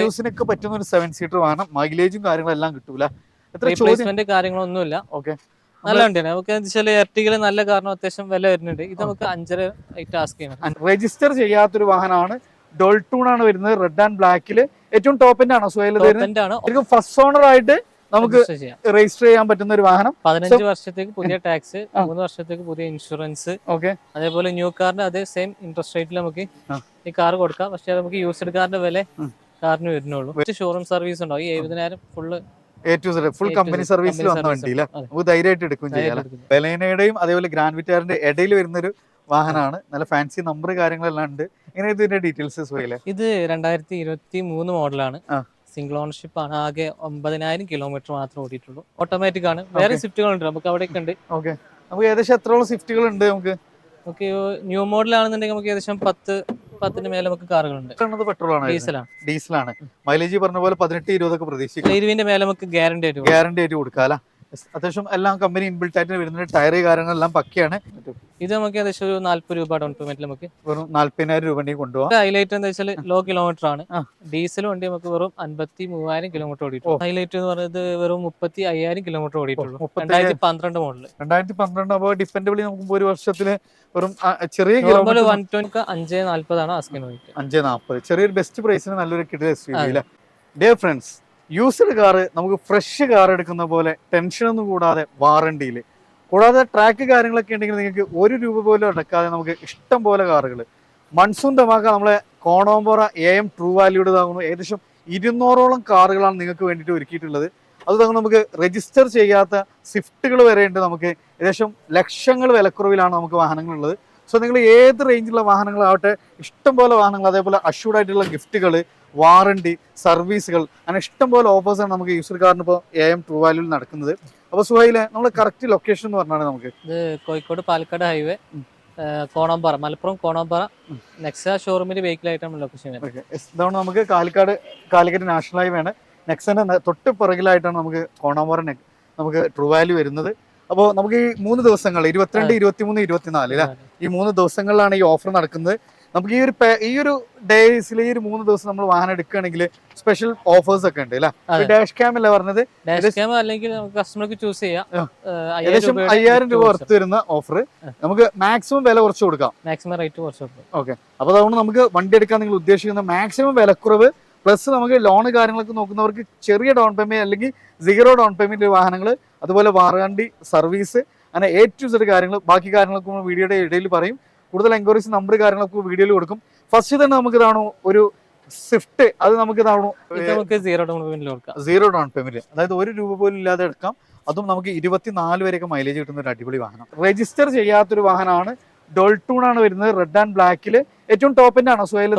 യൂസിനൊക്കെ പറ്റുന്ന ഒരു seven seater വാഹനം മൈലേജും കാര്യങ്ങളെല്ലാം കിട്ടൂല. റീപ്ലേസ്മെന്റ് കാര്യങ്ങളൊന്നുമില്ല. ഓക്കെ നല്ല വണ്ടിയാണ്. നമുക്ക് വെച്ചാൽ നല്ല കാരണം അത്യാവശ്യം വില വരുന്നുണ്ട്. ഇത് നമുക്ക് അഞ്ചര ആയിട്ട് ആസ്ക് ചെയ്യണം. രജിസ്റ്റർ ചെയ്യാത്തൊരു വാഹനമാണ്. ഡോൾട്ടൂൺ ആണ് വരുന്നത്. റെഡ് ആൻഡ് ബ്ലാക്കിൽ ഏറ്റവും ടോപ്പിന്റെ ആണോ സുഹേൽ ഫസ്റ്റ് ഓണർ ആയിട്ട് നമുക്ക് രജിസ്റ്റർ ചെയ്യാൻ പറ്റുന്ന ഒരു വാഹനം. പതിനഞ്ച് വർഷത്തേക്ക് പുതിയ ടാക്സ്. മൂന്ന് വർഷത്തേക്ക് പുതിയ ഇൻഷുറൻസ് ഓക്കെ അതേപോലെ ന്യൂ കാറിന്റെ അതേ സെയിം ഇൻട്രസ്റ്റ് റേറ്റിൽ നമുക്ക് ഈ കാർ കൊടുക്കാം. പക്ഷെ നമുക്ക് യൂസ്ഡ് കാറിന്റെ വില. കാറിന് വരുന്നുള്ളൂ. ഷോറൂം സർവീസ് ഉണ്ടാവും ഈ എഴുപതിനായിരം full A to Z full company സർവീസിൽ വന്ന വണ്ടി വണ്ടിയില്ല നമുക്ക് ധൈര്യമായിട്ട് എടുക്കും ചെയ്യാം ബലേനയുടെയും അതേപോലെ ഗ്രാൻഡ് വിറ്റാറിന്റെ ഇടയിൽ വരുന്നൊരു വാഹനമാണ്. നല്ല ഫാൻസി നമ്പർ കാര്യങ്ങളെല്ലാം ഉണ്ട്. ഇങ്ങനെ ഇതിന്റെ ഡീറ്റെയിൽസ് ഇത് രണ്ടായിരത്തി ഇരുപത്തി മൂന്ന് മോഡലാണ് സിംഗിൾ ഓണർഷിപ്പ് ആണ്. ആകെ ഒമ്പതിനായിരം കിലോമീറ്റർ മാത്രം ഓടിയിട്ടുള്ളൂ. ഓട്ടോമാറ്റിക് ആണ്. വേറെ ഉണ്ട് നമുക്ക് അവിടെയൊക്കെ ഉണ്ട്. ഓക്കെ നമുക്ക് ഏകദേശം എത്രയോളം സ്വിഫ്റ്റുകൾ ഉണ്ട് നമുക്ക്? നമുക്ക് ന്യൂ മോഡലാണെന്നുണ്ടെങ്കിൽ നമുക്ക് ഏകദേശം പത്ത് പത്തിന് മേലെ നമുക്ക് കാറുകളുണ്ട്. പെട്രോൾ ആണ് ഡീസലാണ് ഡീസലാണ് മൈലേജ് പറഞ്ഞ പോലെ പതിനെട്ട് ഇരുപതൊക്കെ പ്രതീക്ഷിക്കും. ഇരുവിന്റെ മേലെ നമുക്ക് ഗ്യാരണ്ടി ആയിട്ട് ഗ്യാരണ്ടി ആയിട്ട് കൊടുക്കാം അല്ല? അത്യാവശ്യം എല്ലാം കമ്പനി ഇൻബിൽറ്റ് ആയിട്ട് വരുന്ന ടയർ കാര്യങ്ങളെല്ലാം പക്കയാണ്. ഇത് നമുക്ക് ഏകദേശം ഒരു നാല്പത് രൂപ ഡൗൺ പേയ്മെന്റ് നമുക്ക് വെറും നാല്പതിനായിരം രൂപ കൊണ്ടുപോകാം ഹൈലൈറ്റ് എന്താ വെച്ചാൽ ലോ കിലോമീറ്റർ ആണ്. ഡീസൽ വണ്ടി നമുക്ക് വെറും അൻപത്തി മൂവായിരം കിലോമീറ്റർ ഓടിയിട്ടുള്ളൂ ഹൈലൈറ്റ് എന്ന് പറയുന്നത് വെറും മുപ്പത്തി അയ്യായിരം കിലോമീറ്റർ ഓടിയിട്ടുള്ളൂ രണ്ടായിരത്തി പന്ത്രണ്ട് മോഡൽ രണ്ടായിരത്തി പന്ത്രണ്ട് അപ്പോൾ ഡിപ്പെൻഡബിളി നമുക്ക് ഒരു വർഷത്തിൽ വെറും ചെറിയ കിലോമീറ്റർ വൺ ട്വന്റി അഞ്ച് നാല്പതാണ് അസ്കിൻ അഞ്ച് നാൽപ്പത് ചെറിയൊരു ബെസ്റ്റ് പ്രൈസിന് നല്ലൊരു കിട്ടിയ S U dear friends used car നമുക്ക് ഫ്രഷ് കാർ എടുക്കുന്ന പോലെ ടെൻഷനൊന്നും കൂടാതെ വാറണ്ടിയിൽ കൂടാതെ ട്രാക്ക് കാര്യങ്ങളൊക്കെ ഉണ്ടെങ്കിൽ നിങ്ങൾക്ക് ഒരു രൂപ പോലും അടക്കാതെ നമുക്ക് ഇഷ്ടം പോലെ കാറുകൾ മൺസൂൺ ധമാക്ക നമ്മളെ Konampara A M true valued താകുന്നു ഏകദേശം ഇരുന്നൂറോളം കാറുകളാണ് നിങ്ങൾക്ക് വേണ്ടിയിട്ട് ഒരുക്കിയിട്ടുള്ളത്. അത് തന്നെ നമുക്ക് രജിസ്റ്റർ ചെയ്യാത്ത സ്വിഫ്റ്റുകൾ വരെ ഉണ്ട് നമുക്ക്. ഏകദേശം ലക്ഷങ്ങൾ വിലക്കുറവിലാണ് നമുക്ക് വാഹനങ്ങളുള്ളത്. സോ നിങ്ങൾ ഏത് റേഞ്ചിലുള്ള വാഹനങ്ങളാവട്ടെ ഇഷ്ടംപോലെ വാഹനങ്ങൾ അതേപോലെ അഷ്യൂർഡ് ആയിട്ടുള്ള ഗിഫ്റ്റുകൾ വാറണ്ടി സർവീസുകൾ. അങ്ങനെ ഇഷ്ടംപോലെ ഓഫേഴ്സാണ് നമുക്ക് യൂസർ കാർഡിന് ഇപ്പോൾ എ എം ട്രൂ വാല്യൂവിൽ നടക്കുന്നത്. അപ്പോൾ സുഹൈലെ നമ്മൾ കറക്റ്റ് ലൊക്കേഷൻ എന്ന് പറഞ്ഞാണ് നമുക്ക്. ഇത് കോഴിക്കോട് പാലക്കാട് ഹൈവേ. കോണമ്പാറ മലപ്പുറം കോണമ്പാറ നെക്സാ ഷോറൂമിന്റെ വെഹിക്കിളായിട്ടാണ് ലൊക്കേഷൻ ഇതാണ് നമുക്ക് കാലിക്കാട് കാലിക്കറ്റ് നാഷണൽ ഹൈവേ ആണ്. നെക്സന്റെ തൊട്ട് പിറകിലായിട്ടാണ് നമുക്ക് കോണമ്പാറ നമുക്ക് ട്രൂ വാല്യൂ വരുന്നത്. അപ്പോൾ നമുക്ക് ഈ മൂന്ന് ദിവസങ്ങൾ ഇരുപത്തിരണ്ട് ഇരുപത്തിമൂന്ന് ഇരുപത്തിനാല് അല്ലേ ഈ മൂന്ന് ദിവസങ്ങളിലാണ് ഈ ഓഫർ നടക്കുന്നത്. നമുക്ക് ഈ ഒരു ഈ ഒരു ഡേയ്സിൽ ഈ ഒരു മൂന്ന് ദിവസം നമ്മൾ വാഹനം എടുക്കുകയാണെങ്കിൽ സ്പെഷ്യൽ ഓഫേഴ്സ് ഒക്കെ ഉണ്ട് അല്ലേ? ഡാഷ് ക്യാം അല്ലേ പറഞ്ഞത്? ഡാഷ് ക്യാം അല്ലെങ്കിൽ കസ്റ്റമർക്ക് ചൂസ് ചെയ്യാം. ഏകദേശം അയ്യായിരം രൂപ വർത്ത് വരുന്ന ഓഫർ നമുക്ക് മാക്സിമം വില കുറച്ച് കൊടുക്കാം. മാക്സിമം റേറ്റ് കുറച്ച് കൊടുക്കും. അപ്പോൾ അതുകൊണ്ട് നമുക്ക് വണ്ടി എടുക്കാൻ നിങ്ങൾ ഉദ്ദേശിക്കുന്ന മാക്സിമം വിലക്കുറവ് പ്ലസ് നമുക്ക് ലോൺ കാര്യങ്ങളൊക്കെ നോക്കുന്നവർക്ക് ചെറിയ ഡൗൺ പേയ്മെന്റ് അല്ലെങ്കിൽ സീറോ ഡൗൺ പേയ്മെന്റ് വാഹനങ്ങൾ അതുപോലെ വാറണ്ടി സർവീസ് അങ്ങനെ എ ടു സെഡ് കാര്യങ്ങൾ ബാക്കി കാര്യങ്ങളൊക്കെ വീഡിയോയുടെ ഇടയിൽ പറയും. കൂടുതൽ എൻക്വയറീസ് നമ്പർ കാര്യങ്ങളൊക്കെ വീഡിയോയിൽ കൊടുക്കും. ഫസ്റ്റ് തന്നെ നമുക്ക് ഇതാണോ ഒരു സ്വിഫ്റ്റ് അത് നമുക്ക് ഇതാണോ നമുക്ക് zero down payment zero down payment അതായത് ഒരു രൂപ പോലും ഇല്ലാതെ എടുക്കാം. അതും നമുക്ക് ഇരുപത്തിനാല് വരെയൊക്കെ മൈലേജ് കിട്ടുന്ന ഒരു അടിപൊളി വാഹനം. രജിസ്റ്റർ ചെയ്യാത്തൊരു വാഹനമാണ്. ഡോൾട്ടൂൺ ആണ് വരുന്നത്. റെഡ് ആൻഡ് ബ്ലാക്കിൽ ഏറ്റവും ടോപ്പിന്റെ ആണോ സുഹേൽ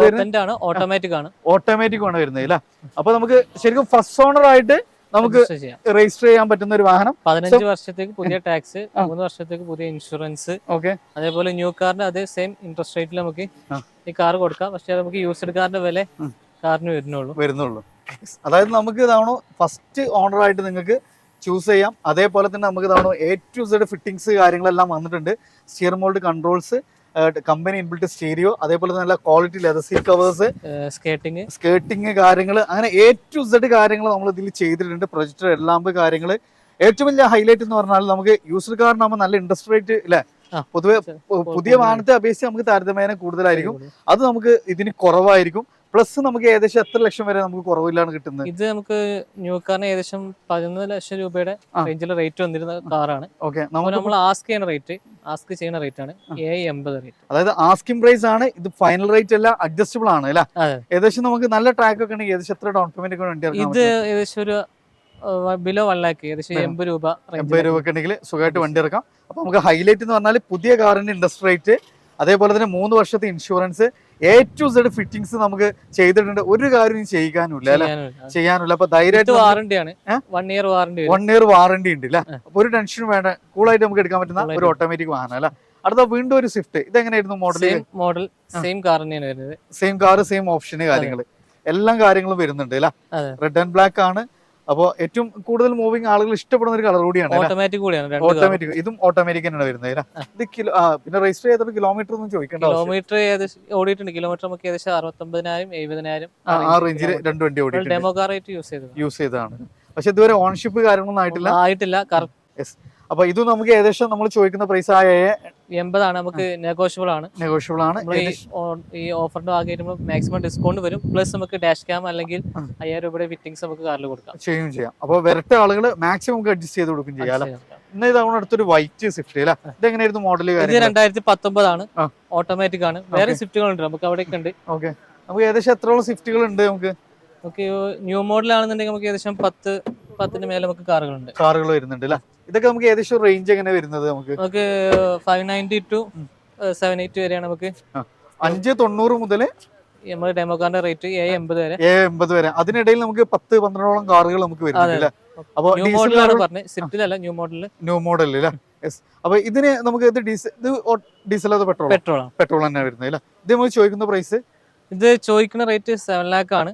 ഓട്ടോമാറ്റിക് ആണ് ഓട്ടോമാറ്റിക് ആണ്. വരുന്നത് അല്ലേ? അപ്പൊ നമുക്ക് ശരിക്കും ഫസ്റ്റ് ഓണർ ആയിട്ട് നമുക്ക് രജിസ്റ്റർ ചെയ്യാൻ പറ്റുന്ന ഒരു വാഹനം. പതിനഞ്ച് വർഷത്തേക്ക് പുതിയ ടാക്സ്. മൂന്ന് വർഷത്തേക്ക് പുതിയ ഇൻഷുറൻസ് ഓക്കെ അതേപോലെ ന്യൂ കാറിന്റെ അതേ സെയിം ഇൻട്രസ്റ്റ് റേറ്റിൽ നമുക്ക് ഈ കാർ കൊടുക്കാം. പക്ഷെ നമുക്ക് യൂസ്ഡ് കാറിന്റെ വില. കാറിന് വരുന്നുള്ളൂ. വരുന്നുള്ളൂ. അതായത് നമുക്ക് ഇതാണോ ഫസ്റ്റ് ഓണർ ആയിട്ട് നിങ്ങൾക്ക് ചൂസ് ചെയ്യാം. അതേപോലെ തന്നെ നമുക്ക് ഇതാണോ എ ടു സെഡ് ഫിറ്റിംഗ്സ് കാര്യങ്ങളെല്ലാം വന്നിട്ടുണ്ട്. Steer mould controls company inbuilt stereo അതേപോലെ നല്ല quality leather seat covers skating skating കാര്യങ്ങൾ അങ്ങനെ എ ടു സെഡ് കാര്യങ്ങൾ നമ്മൾ ഇതിൽ ചെയ്തിട്ടുണ്ട്. പ്രൊജക്ടർ എല്ലാം കാര്യങ്ങൾ. ഏറ്റവും വലിയ ഹൈലൈറ്റ് എന്ന് പറഞ്ഞാൽ നമുക്ക് യൂസർ കാറിനാകുമ്പോൾ നല്ല ഇൻട്രസ്റ്റ് റേറ്റ് അല്ലെ. പൊതുവെ പുതിയ വാഹനത്തെ അപേക്ഷിച്ച് നമുക്ക് താരതമ്യേന കൂടുതലായിരിക്കും. അത് നമുക്ക് ഇതിന് കുറവായിരിക്കും. പ്ലസ് നമുക്ക് ഏകദേശം എത്ര ലക്ഷം വരെ നമുക്ക് കുറവില്ലാണ് കിട്ടുന്നത്? ഇത് നമുക്ക് ന്യൂ കാറിന് ഏകദേശം പതിനൊന്ന് ലക്ഷം രൂപയുടെ റേഞ്ചിൽ റേറ്റ് വന്നിരുന്ന കാറാണ്. ഓക്കെ. നമ്മൾ ആസ്ക് ചെയ്യുന്ന റേറ്റ് ആസ്ക് ചെയ്യുന്ന റേറ്റ് ആണ്. എ എൺപത് റേറ്റ്. അതായത് ആസ്കിംഗ് പ്രൈസ് ആണ് ഇത് ഫൈനൽ റേറ്റ് അല്ല അഡ്ജസ്റ്റബിൾ ആണ് അല്ലേ? ഏകദേശം നമുക്ക് നല്ല ട്രാക്ക് ഒക്കെ ഉണ്ടെങ്കിൽ ഏകദേശം എത്ര ഡൗൺ പേയ്മെന്റ് ഒക്കെ വേണ്ടി ഇത് ഏകദേശം ഒരു ബിലോ വൺ ലാക്ക് ഏകദേശം എൺപത് രൂപ എൺപത് രൂപ ഒക്കെ ഉണ്ടെങ്കിൽ സുഖമായിട്ട് വണ്ടി ഇറക്കാം. അപ്പൊ നമുക്ക് ഹൈലൈറ്റ് എന്ന് പറഞ്ഞാൽ പുതിയ കാറിന്റെ ഇൻട്രസ്റ്റ് റേറ്റ് അതേപോലെ തന്നെ മൂന്ന് വർഷത്തെ insurance A to Z fittings നമുക്ക് ചെയ്തിട്ടുണ്ട്. ഒരു കാര്യം ചെയ്യാനില്ല അല്ലെ? ചെയ്യാനില്ല അപ്പൊ ധൈര്യമായിട്ട് വാറണ്ടി ആണ്. ഏ? One year warranty one year warranty ഉണ്ട് അല്ലെ. അപ്പൊ ഒരു ടെൻഷനും വേണ്ട. കൂളായിട്ട് നമുക്ക് എടുക്കാൻ പറ്റുന്ന ഒരു ഓട്ടോമാറ്റിക് വാഹനം അല്ലെ? അടുത്ത വീണ്ടും ഒരു സ്വിഫ്റ്റ് ഇതെങ്ങനെയായിരുന്നു മോഡൽ മോഡൽ സെയിം കാർ തന്നെയാണ് വരുന്നത്. സെയിം കാർ സെയിം ഓപ്ഷന് കാര്യങ്ങൾ എല്ലാം കാര്യങ്ങളും വരുന്നുണ്ട് അല്ലെ? റെഡ് ആൻഡ് ബ്ലാക്ക് ആണ്. അപ്പോൾ ഏറ്റവും കൂടുതൽ മൂവിങ് ആളുകൾ ഇഷ്ടപ്പെടുന്ന ഒരു കളർ കൂടിയാണ് ഓട്ടോമാറ്റിക് കൂടിയാണ് ഓട്ടോമാറ്റിക് ഇതും ഓട്ടോമാറ്റിക് തന്നെയാണ് വരുന്നത്? ഇത് കിലോ പിന്നെ രജിസ്റ്റർ ചെയ്തപ്പോൾ കിലോമീറ്റർ ഒന്നും ചോദിക്കേണ്ട കിലോമീറ്റർ ഓടിയിട്ടുണ്ട്. കിലോമീറ്റർ നമുക്ക് ഏകദേശം അറുപത്തൊമ്പതിനായിരം എഴുപതിനായിരം ആ റേഞ്ചിൽ രണ്ട് വണ്ടി ഓടി ഡെമോ കാർ ആയിട്ട് യൂസ് ചെയ്തത് യൂസ് ചെയ്തതാണ്. പക്ഷെ ഇതുവരെ ഓൺഷിപ്പ് കാര്യങ്ങളൊന്നും ആയിട്ടില്ല? ആയിട്ടില്ല. കറക്റ്റ് അപ്പൊ ഇത് നമുക്ക് ഏകദേശം നമ്മൾ ചോദിക്കുന്ന പ്രൈസ് ആയ എൺപതാണ് നമുക്ക് നെഗോഷ്യബിൾ ആണ്. നെഗോഷ്യബിൾ ആണ്. ഈ ഓഫറിന്റെ ഭാഗമായിട്ട് നമ്മൾ മാക്സിമം ഡിസ്കൗണ്ട് വരും. പ്ലസ് നമുക്ക് ഡാഷ് ക്യാം അല്ലെങ്കിൽ. അയ്യായിരം രൂപയുടെ ഫിറ്റിംഗ്സ് നമുക്ക് കാറിൽ കൊടുക്കാം. ചെയ്യും ചെയ്യാം. അപ്പൊ വരട്ട ആളുകൾ മാക്സിമം നമുക്ക് അഡ്ജസ്റ്റ് ചെയ്ത് കൊടുക്കും ചെയ്യാം? ഇന്ന് ഇതാണ് അടുത്തൊരു വൈറ്റ് സ്വിഫ്റ്റ് അല്ലേ? ഇത് എങ്ങനെയായിരുന്നു മോഡൽ ഇത് രണ്ടായിരത്തി പത്തൊമ്പതാണ് ആണ് ഓട്ടോമാറ്റിക് ആണ്. വേറെ സ്വിഫ്റ്റുകൾ ഉണ്ട് നമുക്ക് അവിടെയൊക്കെ ഉണ്ട്. ഓക്കെ നമുക്ക് ഏകദേശം എത്രയോളം സ്വിഫ്റ്റുകൾ ഉണ്ട് നമുക്ക്? നമുക്ക് ന്യൂ മോഡൽ ആണെന്നുണ്ടെങ്കിൽ നമുക്ക് ഏകദേശം പത്ത് പത്തിന് മേലെ നമുക്ക് കാറുകളുണ്ട്. കാറുകൾ വരുന്നുണ്ട് അല്ലേ? ഇതൊക്കെ നമുക്ക് ഏകദേശം റേഞ്ച് എങ്ങനെ വരുന്നത് നമുക്ക്? നമുക്ക് five ninety two seven eight വരെയാണ് നമുക്ക്. അഞ്ച് തൊണ്ണൂറ് മുതൽ നമ്മുടെ ഡെമോ കാറിന്റെ റേറ്റ് ഏ എൺപത് വരെ. ഏ എൺപത് വരെ. അതിനിടയിൽ നമുക്ക് പത്ത് പന്ത്രണ്ടോളം കാറുകൾ നമുക്ക് വരുന്നുണ്ട് അപ്പൊ ന്യൂ മോഡൽ മോഡലാണ് പറഞ്ഞത്. അല്ല ന്യൂ മോഡലിൽ ന്യൂ മോഡൽ അല്ലേ? യെസ് അപ്പൊ ഇതിന് നമുക്ക് ഇത് ഡീസൽ ഇത് ഡീസൽ അത് പെട്രോൾ പെട്രോൾ പെട്രോൾ തന്നെ വരുന്നത് അല്ലേ? ഇത് നമുക്ക് ചോദിക്കുന്ന പ്രൈസ് ഇത് ചോദിക്കുന്ന റേറ്റ് സെവൻ ലാക്ക് ആണ്.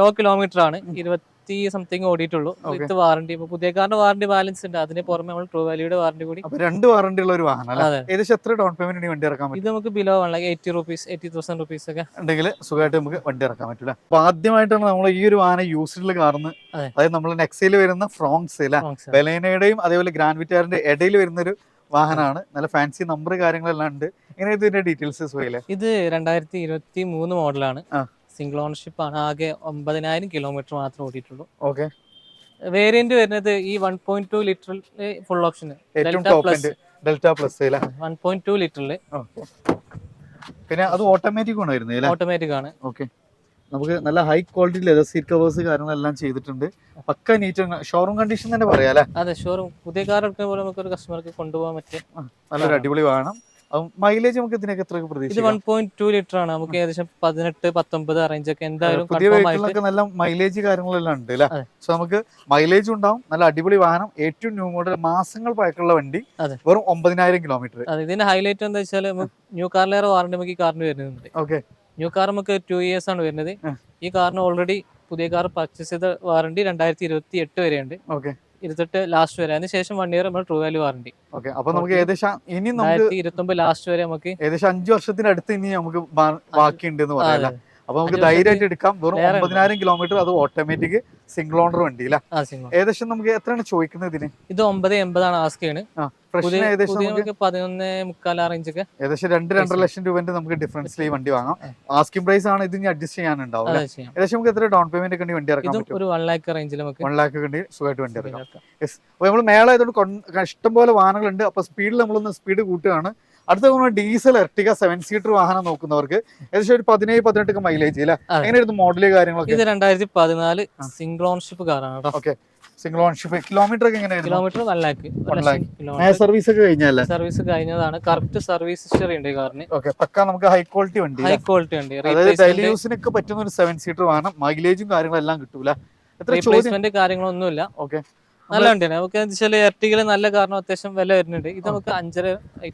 ലോ കിലോമീറ്റർ ആണ്. ഇരുപത്തി സംതിങ് ഓടിയിട്ടുള്ളൂ. വിത്ത് വാറണ്ടി പുതിയ കാറിന്റെ വാറണ്ടി ബാലൻസ് ഉണ്ട്. അതിന് പുറമെ നമ്മൾ ട്രൂ വാല്യൂടെ വാറണ്ടി കൂടി. രണ്ട് വാറണ്ടി ഉള്ള ഒരു വാഹനം ഏകദേശം എത്ര ഡൗൺ പേയ്മെന്റ് വണ്ടി ഇറക്കാൻ പറ്റും ഇത് നമുക്ക് below one like eighty rupees eighty thousand rupees ഒക്കെ. ഉണ്ടെങ്കിൽ സുഖമായിട്ട് നമുക്ക് വണ്ടി ഇറക്കാൻ പറ്റില്ല അപ്പൊ ആദ്യമായിട്ടാണ് നമ്മൾ ഈ ഒരു വാഹനം യൂസ്ഡിൽ കാർന്ന് അതെ. അതായത് നമ്മൾ നെക്സയിൽ വരുന്ന ഫ്രോങ്സ് അല്ലെ? ബലേനയുടെയും അതേപോലെ ഗ്രാൻഡ് വിറ്റാറിന്റെ ഇടയിൽ വരുന്ന ഒരു വാഹനമാണ് നല്ല ഫാൻസി നമ്പർ കാര്യങ്ങളെല്ലാം ഉണ്ട്. ഇങ്ങനെ ഇതിന്റെ ഡീറ്റെയിൽസ് ഇത് രണ്ടായിരത്തി ഇരുപത്തി മൂന്ന് മോഡലാണ് സിംഗിൾ ഓണർഷിപ്പ് ആണ്. ആകെ ഒമ്പതിനായിരം കിലോമീറ്റർ മാത്രം ഓടിയിട്ടുള്ളൂ. ഓക്കെ വേരിയന്റ് വരുന്നത് ഈ one point two ലിറ്ററിൽ full option Delta plus one point two ലിറ്ററിൽ പിന്നെ അത് ഓട്ടോമാറ്റിക് ആണ് വരുന്നത് ഓട്ടോമാറ്റിക് ആണ്. ഓക്കെ നമുക്ക് നല്ല high quality leather seat covers കാര്യങ്ങളെല്ലാം ചെയ്തിട്ടുണ്ട്. പക്ക നീറ്റ് ഷോറൂം കണ്ടീഷൻ തന്നെ പറയാം അല്ലേ? അതെ ഷോറൂം പുതിയ കാർ എടുക്കുന്ന പോലെ നമുക്ക് ഒരു കസ്റ്റമർക്ക് കൊണ്ടുപോകാൻ പറ്റിയ നല്ലൊരു അടിപൊളി വേണം മൈലേജ് നമുക്ക് ഇതിനൊക്കെ എത്ര പ്രതീക്ഷിക്കാം? വൺ പോയിന്റ് ടു ലിറ്റർ ആണ്. നമുക്ക് ഏകദേശം പതിനെട്ട് പത്തൊമ്പത് റേഞ്ച് ഒക്കെ എന്തായാലും പുതിയ വെഹിക്കിളിനൊക്കെ നല്ല മൈലേജ് കാര്യങ്ങളെല്ലാം ഉണ്ട് അല്ലേ? സോ നമുക്ക് മൈലേജ് ഉണ്ടാവും. നല്ല അടിപൊളി വാഹനം. ഏറ്റവും ന്യൂ മോഡൽ മാസങ്ങൾ പഴക്കമുള്ള വണ്ടി. വെറും ഒമ്പതിനായിരം കിലോമീറ്റർ ഇതിന്റെ ഹൈലൈറ്റ് എന്താ വെച്ചാൽ ന്യൂ കാറിലേറെ വാറണ്ടി നമുക്ക് ഈ കാറിന് വരുന്നുണ്ട്. ഓക്കെ ന്യൂ കാർ നമുക്ക് ടു ഇയേഴ്സ് ആണ് വരുന്നത്. ഈ കാറിന് ഓൾറെഡി പുതിയ കാർ പർച്ചേസ് ചെയ്ത വാറണ്ടി രണ്ടായിരത്തി ഇരുപത്തി എട്ട് വരെയുണ്ട്. ഓക്കെ ഇരുപത്തെട്ട് ലാസ്റ്റ് വരെ. അതിനുശേഷം വൺ ഇയർ നമ്മൾ ട്രൂ വാല്യൂ വാറണ്ടി ഓക്കെ അപ്പൊ നമുക്ക് Okay. ഏകദേശം ഇനി നമുക്ക് ഇരുപത്തി ഒമ്പത് ലാസ്റ്റ് വരെ നമുക്ക് ഏകദേശം അഞ്ചു വർഷത്തിനടുത്ത് ഇനി നമുക്ക് ബാക്കിയുണ്ട് എന്ന് പറയാം? അപ്പൊ നമുക്ക് ധൈര്യമായിട്ട് എടുക്കാം. വെറും. ഒമ്പതിനായിരം കിലോമീറ്റർ അത് ഓട്ടോമാറ്റിക് സിംഗിൾ ഓണർ വണ്ടി അല്ലേ ഏകദേശം നമുക്ക് എത്രയാണ് ചോദിക്കുന്നത് ഇതിന്? ഇത് ഒമ്പത് എൺപതാണ് ആസ്കാണ് ഏകദേശം രണ്ട് രണ്ടര ലക്ഷം രൂപന്റെ നമുക്ക് ഡിഫറൻസിൽ ഈ വണ്ടി വാങ്ങാം. ആസ്കിംഗ് പ്രൈസ് ആണ് ഇത് അഡ്ജസ്റ്റ് ചെയ്യാനുണ്ടാവും ഏകദേശം നമുക്ക് എത്ര ഡൗൺ പേയ്മെന്റ് ഒക്കെ വണ്ടി ഇറക്കാൻ പറ്റും? ഒരു വൺ ലാക്ക് റേഞ്ചിൽ നമുക്ക് വൺ ലാക്ക് കണ്ടി സുഖമായിട്ട് വണ്ടി ഇറക്കാം. ഇറക്കാം. യെസ് അപ്പോൾ നമ്മൾ മേളായതുകൊണ്ട് ഇഷ്ടംപോലെ വാഹനങ്ങളുണ്ട്. അപ്പൊ സ്പീഡിൽ നമ്മളൊന്ന് സ്പീഡ് കൂട്ടുകയാണ്. അടുത്ത നമ്മൾ ഡീസൽ എർട്ടിക സെവൻ സീറ്റർ വാഹനം നോക്കുന്നവർക്ക് ഏകദേശം ഒരു പതിനേഴ് പതിനെട്ടൊക്കെ മൈലേജ് അല്ലേ. എങ്ങനെയായിരുന്നു മോഡൽ കാര്യങ്ങളൊക്കെ? ഇത് രണ്ടായിരത്തി പതിനാല്. സിംഗിൾ ഓൺഷിപ്പ് കാറാണ് കേട്ടോ. ഓക്കെ സിംഗിൾ ഓൺഷിപ്പ് കിലോമീറ്റർ ഒക്കെ എങ്ങനെയായിരുന്നു? കിലോമീറ്റർ വൺ ലാക്ക് സർവീസ് ഒക്കെ കഴിഞ്ഞല്ലേ? സർവീസ് കഴിഞ്ഞതാണ്. കറക്റ്റ് സർവീസ് ഹിസ്റ്ററി ഉണ്ട് ഈ കാറിന് ഓക്കെ പക്ക നമുക്ക് ഹൈ ക്വാളിറ്റി വണ്ടി ഹൈ ക്വാളിറ്റി വണ്ടി. അതായത് ഡെയിലി യൂസിനൊക്കെ പറ്റുന്ന ഒരു സെവൻ സീറ്റർ വാഹനം. മൈലേജും കാര്യങ്ങളെല്ലാം കിട്ടൂല എത്ര ചോദ്യം? കാര്യങ്ങളൊന്നുമില്ല. ഓക്കെ നല്ല വണ്ടിയാണ്. നമുക്ക് വെച്ചാൽ നല്ല കാരണം അത്യാവശ്യം വില വരുന്നുണ്ട്. ഇത് നമുക്ക് അഞ്ചര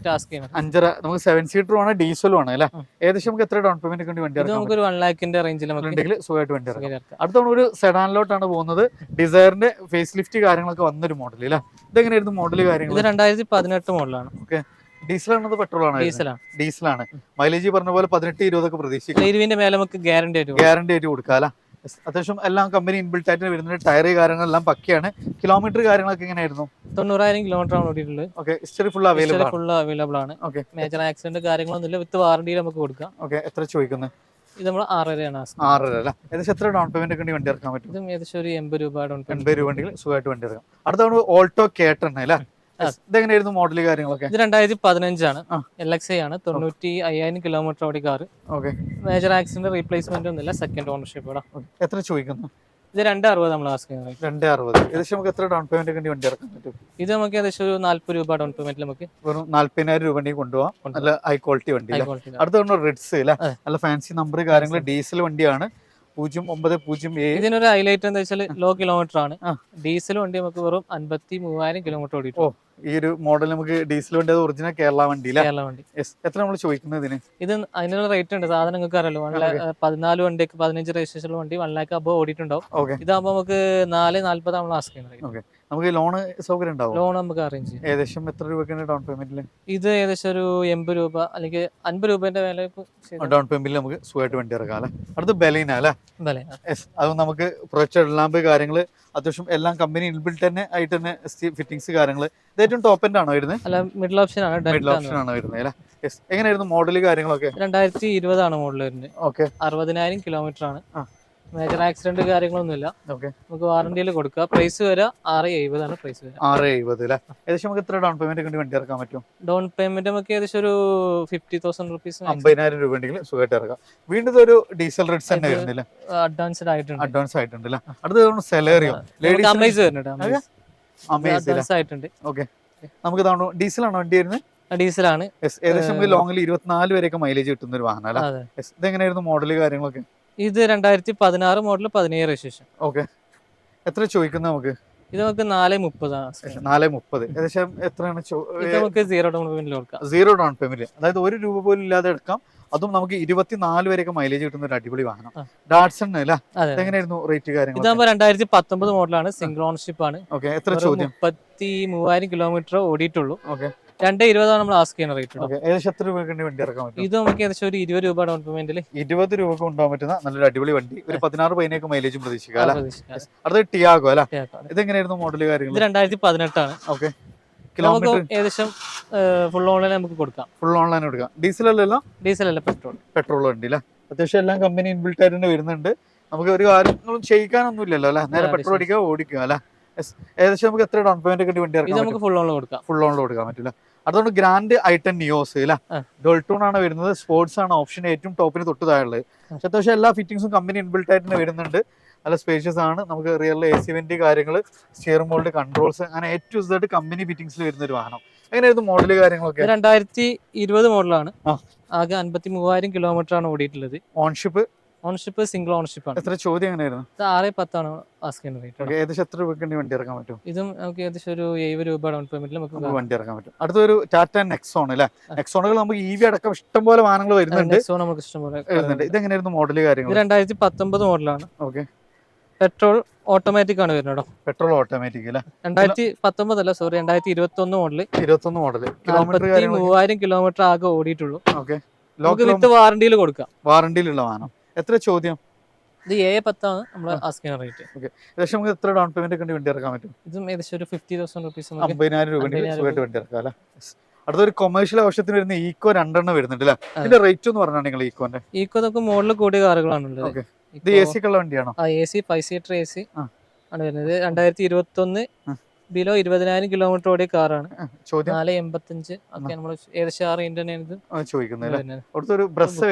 ടാസ്ക് ചെയ്യണം. അഞ്ചര നമുക്ക് സെവൻ സീറ്റർ ആണ് ഡീസലും ആണ് അല്ലെ. ഏകദേശം നമുക്ക് എത്ര ഡൗൺ പേയ്മെന്റ് കൊണ്ട് വണ്ടി നമുക്ക് ഒരു വൺ ലാക്കിന്റെ റേഞ്ചിൽ നമുക്ക് ഉണ്ടെങ്കിൽ സുഖമായിട്ട് വണ്ടി. അടുത്ത ഒരു സെഡാനിലോട്ടാണ് പോകുന്നത്. ഡിസയറിന്റെ ഫേസ് ലിഫ്റ്റ് കാര്യങ്ങളൊക്കെ വന്നൊരു മോഡൽ അല്ലെ ഇതെങ്ങനെയായിരുന്നു മോഡൽ കാര്യങ്ങൾ ഇത് രണ്ടായിരത്തി പതിനെട്ട് മോഡലാണ് ഡീസൽ ആണത് പെട്രോൾ ആണ് ഡീസലാണ് ഡീസലാണ് മൈലേജ് പറഞ്ഞ പോലെ പതിനെട്ട് ഇരുപതൊക്കെ പ്രതീക്ഷിക്കാം. മേലെ നമുക്ക് ഗ്യാരണ്ടി ആയിട്ട് കൊടുക്കും. ഗ്യാരണ്ടി ആയിട്ട് കൊടുക്കാം അല്ലേ. അത്യാവശ്യം എല്ലാം കമ്പനി ഇൻബിൽറ്റ് ആയിട്ട് വരുന്ന ടയർ കാര്യങ്ങളെല്ലാം പക്കയാണ്. കിലോമീറ്റർ കാര്യങ്ങളൊക്കെ എങ്ങനെയായിരുന്നു? തൊണ്ണൂറായിരം കിലോമീറ്റർ ആണ് ഓടിയിട്ടുള്ളത്. Okay history full available full available ആണ്. ഓക്കെ മേജർ ആക്സിഡന്റ് കാര്യങ്ങളൊന്നുമില്ല. വിത്ത് വാറണ്ടിയിൽ നമുക്ക് കൊടുക്കാം. ഓക്കെ എത്ര ചോദിക്കുന്നത് ഇത് നമ്മൾ ആറരയാണ് ആറര അല്ല? ഏകദേശം എത്ര ഡൗൺ പേയ്മെന്റ് ഒക്കെ വണ്ടി ഇറക്കാൻ പറ്റും? ഏകദേശം ഒരു എൺപത് രൂപ ഡൗൺ എൺപത് രൂപ ഉണ്ടെങ്കിൽ സുഖമായിട്ട് വണ്ടി ഇറക്കാം. അടുത്താണ് ഓൾട്ടോ കേട്ടൺ അല്ലേ. ഇതെങ്ങനെയായിരുന്നു മോഡൽ കാര്യങ്ങളൊക്കെ? ഇത് രണ്ടായിരത്തി പതിനഞ്ചാണ്. എൽ എക്സ് ഐ ആണ്. തൊണ്ണൂറ്റി അയ്യായിരം കിലോമീറ്റർ ഓടി car okay. Major accident replacement ഒന്നുമില്ല. സെക്കൻഡ് ഓണർഷിപ്പ് ഇവിടെ. എത്ര ചോദിക്കുന്നു? ഇത് രണ്ട് അറുപത് നമ്മൾ രണ്ട് അറുപത് ഏകദേശം നമുക്ക് എത്ര ഡൗൺ പേയ്മെന്റ് വേണ്ടി വണ്ടി ഇറക്കാൻ പറ്റും? ഇത് നമുക്ക് ഏകദേശം ഒരു നാല്പത് രൂപ ഡൗൺ പേയ്മെന്റ് നമുക്ക് വെറും നാല്പതിനായിരം രൂപ വണ്ടി കൊണ്ടുപോകാം. നല്ല ഹൈ ക്വാളിറ്റി വണ്ടി അടുത്ത റിഡ്സ് റെഡ്സ് അല്ലേ? നല്ല ഫാൻസി നമ്പർ കാര്യങ്ങൾ ഡീസൽ വണ്ടിയാണ്. പൂജ്യം ഒമ്പത് പൂജ്യം ഏഴ്. ഇതിനൊരു ഹൈലൈറ്റ് എന്താ വെച്ചാൽ ലോ കിലോമീറ്റർ ആണ്. ആ. ഡീസൽ വണ്ടി നമുക്ക് വെറും അൻപത്തി മൂവായിരം കിലോമീറ്റർ ഓ ഈ ഒരു മോഡൽ നമുക്ക് ഡീസൽ വണ്ടി അത് ഒറിജിനൽ കേരള വണ്ടി കേരള വണ്ടി. എത്ര നമ്മൾ ചോദിക്കുന്നത് ഇതിന്? ഇത് അതിനുള്ള റേറ്റ് ഉണ്ട്. സാധനം നിങ്ങൾക്ക് അറിയാലോ. വൺ ലാക്ക് പതിനാല് വണ്ടിയൊക്കെ പതിനഞ്ച് രജിസ്ട്രേഷൻ വണ്ടി വൺ ലാക്ക് അബോ ഓടിയിട്ടുണ്ടാവും. ഇതാകുമ്പോൾ നമുക്ക് നാല് നാല്പത് നമ്മൾ ആസ്ക് ചെയ്യുന്നത്. നമുക്ക് ലോൺ സൗകര്യം ഉണ്ടാവും? ലോൺ നമുക്ക് അറേഞ്ച് ചെയ്യാം. ഏകദേശം എത്ര രൂപയ്ക്കാണ് ഡൗൺ പേയ്മെന്റിൽ ഇത് ഏകദേശം ഒരു എൺപത് രൂപ അല്ലെങ്കിൽ അൻപത് രൂപന്റെ വില ഡൗൺ പേയ്മെന്റിൽ നമുക്ക് സുഖമായിട്ട് വണ്ടി ഇറക്കാം അല്ലേ? അടുത്ത് ബലീന അല്ലേ? അത് നമുക്ക് പ്രൊജക്ട് ലാമ്പ് കാര്യങ്ങൾ അത്യാവശ്യം എല്ലാം കമ്പനി ഇൻബിൽറ്റ് തന്നെ ആയിട്ട് തന്നെ ഫിറ്റിംഗ്സ് കാര്യങ്ങൾ. ഇത് ഏറ്റവും ടോപ്പ് എൻഡ് ആണോ വരുന്നത്? അല്ല മിഡിൽ ഓപ്ഷൻ ആണ് മിഡിൽ ഓപ്ഷൻ ആണ്. വരുന്നത് അല്ലേ? എങ്ങനെയായിരുന്നു മോഡൽ കാര്യങ്ങളൊക്കെ? രണ്ടായിരത്തി ഇരുപതാണ് മോഡൽ വരുന്നത്. ഓക്കെ അറുപതിനായിരം കിലോമീറ്റർ ആണ്. ആ. മേജർ ആക്സിഡന്റ് കാര്യങ്ങളൊന്നുമില്ല. ഓക്കെ നമുക്ക് വാറണ്ടിയിൽ കൊടുക്കുക പ്രൈസ് വരെ ആറ് എഴുപതാണ് പ്രൈസ് വരെ ആറ് എഴുപത് അല്ലേ ഏകദേശം നമുക്ക് എത്ര ഡൗൺ പേയ്മെന്റ് കണ്ടി വണ്ടി ഇറക്കാൻ പറ്റും? ഡൗൺ പേയ്മെന്റ് നമുക്ക് ഏകദേശം ഒരു ഫിഫ്റ്റി തൗസൻഡ് റുപ്പീസ് അമ്പതിനായിരം രൂപ ഉണ്ടെങ്കിൽ സുഖമായിട്ട് ഇറക്കാം. വീണ്ടും ഒരു ഡീസൽ റേറ്റ്സ് തന്നെ വരുന്നില്ല? അഡ്വാൻസ്ഡ് ആയിട്ടുണ്ട്. അഡ്വാൻസ് ആയിട്ടുണ്ട് അല്ലേ അടുത്ത സെലേറിയോ നമുക്ക് അമേസ് വരുന്നുണ്ട്? അമേസ് ആയിട്ടുണ്ട്. ഓക്കെ നമുക്ക് ഇതാണോ ഡീസലാണോ വണ്ടി വരുന്നത്? ഡീസലാണ് ഏകദേശം നമുക്ക് ലോങ്ങിൽ ഇരുപത്തിനാല് വരെയൊക്കെ മൈലേജ് കിട്ടുന്ന ഒരു വാഹനം അല്ലേ ഇതെങ്ങനെയായിരുന്നു മോഡൽ കാര്യങ്ങളൊക്കെ? ഇത് രണ്ടായിരത്തി പതിനാറ് മോഡൽ പതിനേഴ് രജിസ്ട്രേഷൻ ഓക്കെ എത്ര ചോദിക്കുന്ന നമുക്ക്? ഇത് നമുക്ക് നാല് മുപ്പതാണ് നാല് മുപ്പത്. ഏകദേശം എത്രയാണ് നമുക്ക് സീറോ ഡൗൺ പേയ്മെന്റ് കൊടുക്കാം. സീറോ ഡൗൺ പേയ്മെന്റ് അതായത് ഒരു രൂപ പോലും ഇല്ലാതെ എടുക്കാം. അതും നമുക്ക് ഇരുപത്തിനാല് വരെയൊക്കെ മൈലേജ് കിട്ടുന്ന ഒരു അടിപൊളി വാഹനം. ഡാഡ്സൺ അല്ല? എങ്ങനെയായിരുന്നു റേറ്റ് കാര്യങ്ങൾ ഇതാകുമ്പോൾ രണ്ടായിരത്തി പത്തൊമ്പത് മോഡലാണ് സിംഗിൾ ഓണർഷിപ്പ് ആണ്. ഓക്കെ എത്ര ചോദ്യം? മുപ്പത്തി മൂവായിരം കിലോമീറ്റർ ഓടിയിട്ടുള്ളൂ. ഓക്കെ രണ്ട് ഇരുപതാണ് നമ്മൾ ആസ്ക് ചെയ്യുന്ന റേറ്റ് ഓക്കെ ഏകദേശം എത്ര രൂപയ്ക്ക് വണ്ടി ഇറക്കാൻ പറ്റും? ഇത് നമുക്ക് ഏകദേശം ഒരു ഇരുപത് രൂപ ഡൗൺ പേയ്മെന്റിൽ ഇരുപത് രൂപ കൊണ്ടുപോകാൻ പറ്റുന്ന നല്ലൊരു അടിപൊളി വണ്ടി. ഒരു പതിനാറ് പതിനേക്ക് മൈലേജും പ്രതീക്ഷിക്കാം അടുത്ത ടിയാഗോ അല്ലെ? ഇതെങ്ങനെയായിരുന്നു മോഡൽ ഇത് കാര്യങ്ങൾ രണ്ടായിരത്തി പതിനെട്ടാണ് ഓക്കെ കിലോമീറ്റർ ഏകദേശം ഫുൾ ഓൺലൈൻ നമുക്ക് കൊടുക്കാം. ഫുൾ ഓൺലൈൻ കൊടുക്കാം. ഡീസൽ അല്ലല്ലോ ഡീസൽ അല്ല പെട്രോൾ പെട്രോൾ വണ്ടി അല്ലേ? അത്യാവശ്യം എല്ലാം കമ്പനി ഇൻബിൽട്ട് ആയിട്ട് വരുന്നുണ്ട്. നമുക്ക് ഒരു കാര്യങ്ങളും ചെയ്യിക്കാനൊന്നും ഇല്ലല്ലോ അല്ലെ? നേരെ പെട്രോൾ അടിക്കുക ഓടിക്കുക അല്ലെ? ഏകദേശം നമുക്ക് എത്ര ഡൗൺ പേയ്മെന്റ് ഒക്കെ വണ്ടി ഇത് ഇറക്കാം നമുക്ക് ഫുൾ ഓൺ കൊടുക്കാം. ഫുൾ ഓൺലൈൻ കൊടുക്കാൻ പറ്റില്ല. അതുകൊണ്ട് ഗ്രാൻഡ് ഐറ്റൻ നിയോസ് അല്ല. ഡോൾട്ടൂൺ ആണ് വരുന്നത് സ്പോർട്സ് ആണ് ഓപ്ഷൻ ഏറ്റവും ടോപ്പിന് തൊട്ട് താഴെ പക്ഷെ അത്യാവശ്യം എല്ലാ ഫിറ്റിംഗ്സും കമ്പനി ഇൻബിൽട്ട് ആയിട്ട് വരുന്നുണ്ട്. നല്ല സ്പേഷ്യസ് ആണ്. നമുക്ക് റിയൽ എ സി വെന്റ് കാര്യങ്ങൾ സ്റ്റിയർ മോൾഡ് കൺട്രോൾസ് അങ്ങനെ ഏറ്റവും ഇതായിട്ട് കമ്പനി ഫിറ്റിംഗ്സിൽ വരുന്ന ഒരു വാഹനം. എങ്ങനെയായിരുന്നു മോഡൽ കാര്യങ്ങളൊക്കെ? രണ്ടായിരത്തി ഇരുപത് മോഡലാണ് ആകെ അൻപത്തി മൂവായിരം കിലോമീറ്റർ ആണ് ഓടിയിട്ടുള്ളത്. ഓൺഷിപ്പ് ഓണർഷിപ്പ് സിംഗിൾ ഓണർഷിപ്പ് ആണ്. എത്ര ചോദ്യം എങ്ങനെയായിരുന്നു? ഇത് ആറ് പത്താണ് റേറ്റ് ഏകദേശം എത്ര രൂപയ്ക്ക് വണ്ടി ഇറക്കാൻ പറ്റും? ഇതും നമുക്ക് ഏകദേശം ഒരു ഏഴ് രൂപ ഡൗൺ പേയ്മെന്റിൽ നമുക്ക് വണ്ടി ഇറക്കാൻ പറ്റും. അടുത്തൊരു ടാറ്റ നെക്സോൺ അല്ലെ നെക്സോണുകൾ നമുക്ക് ഇ വി അടക്കം ഇഷ്ടം പോലെ വാഹനങ്ങൾ വരുന്നുണ്ട്. നെക്സോൺ നമുക്ക് ഇഷ്ടം പോലെ വരുന്നുണ്ട്. ഇതെങ്ങനെയായിരുന്നു മോഡൽ കാര്യങ്ങൾ രണ്ടായിരത്തി പത്തൊമ്പത് മോഡലാണ് ഓക്കെ. പെട്രോൾ ഓട്ടോമാറ്റിക് ആണ് വരുന്നത് പെട്രോൾ ഓട്ടോമാറ്റിക് അല്ലെ രണ്ടായിരത്തി പത്തൊമ്പത് അല്ല സോറി രണ്ടായിരത്തി ഇരുപത്തി ഒന്ന് മോഡൽ കിലോമീറ്റർ നാൽപ്പത്തി കാര്യങ്ങൾ മൂവായിരം കിലോമീറ്റർ ആകെ ഓടിയിട്ടുള്ളൂ. ഓക്കെ. വിത്ത് വാറണ്ടിയിൽ കൊടുക്കാം. വാറണ്ടിയിലുള്ള വാഹനം. എത്ര ചോദ്യം? ഇത് എ പത്താണ് നമ്മൾ ആസ്കിങ് റേറ്റ് റേറ്റ് ഏകദേശം നമുക്ക് എത്ര ഡൗൺ പേയ്മെന്റ് ഒക്കെ വണ്ടി ഇറക്കാൻ പറ്റും? ഇതും ഏകദേശം ഒരു ഫിഫ്റ്റി തൗസൻഡ് റുപ്പീസ് നമുക്ക് അമ്പതിനായിരം രൂപ സുഖമായിട്ട് വണ്ടി ഇറക്കാം അല്ലേ? അടുത്തൊരു കൊമേഴ്ഷ്യൽ ആവശ്യത്തിന് വരുന്ന ഈക്കോ രണ്ടെണ്ണം വരുന്നുണ്ട് അല്ലേ? ഇതിന്റെ റേറ്റ് എന്ന് പറഞ്ഞാൽ നിങ്ങൾ ഈക്കോന്റെ ഈക്കോ നമുക്ക് മോഡൽ കൂടിയ കാറുകളാണ് ഉള്ളത്. ഇത് എ സി ഉള്ള വണ്ടിയാണോ? ആ A C five seater A C ആണ് വരുന്നത്. രണ്ടായിരത്തി ഇരുപത്തി ഒന്ന്. ബിലോ ഇരുപതിനായിരം കിലോമീറ്റർ ഓടിയ കാറാണ് ചോദ്യം? നാല് എൺപത്തഞ്ച് ഒക്കെ നമ്മൾ ഏകദേശം ആറ് ഇന്ത്യൻ ഇത് ചോദിക്കുന്നത് ബ്രസ്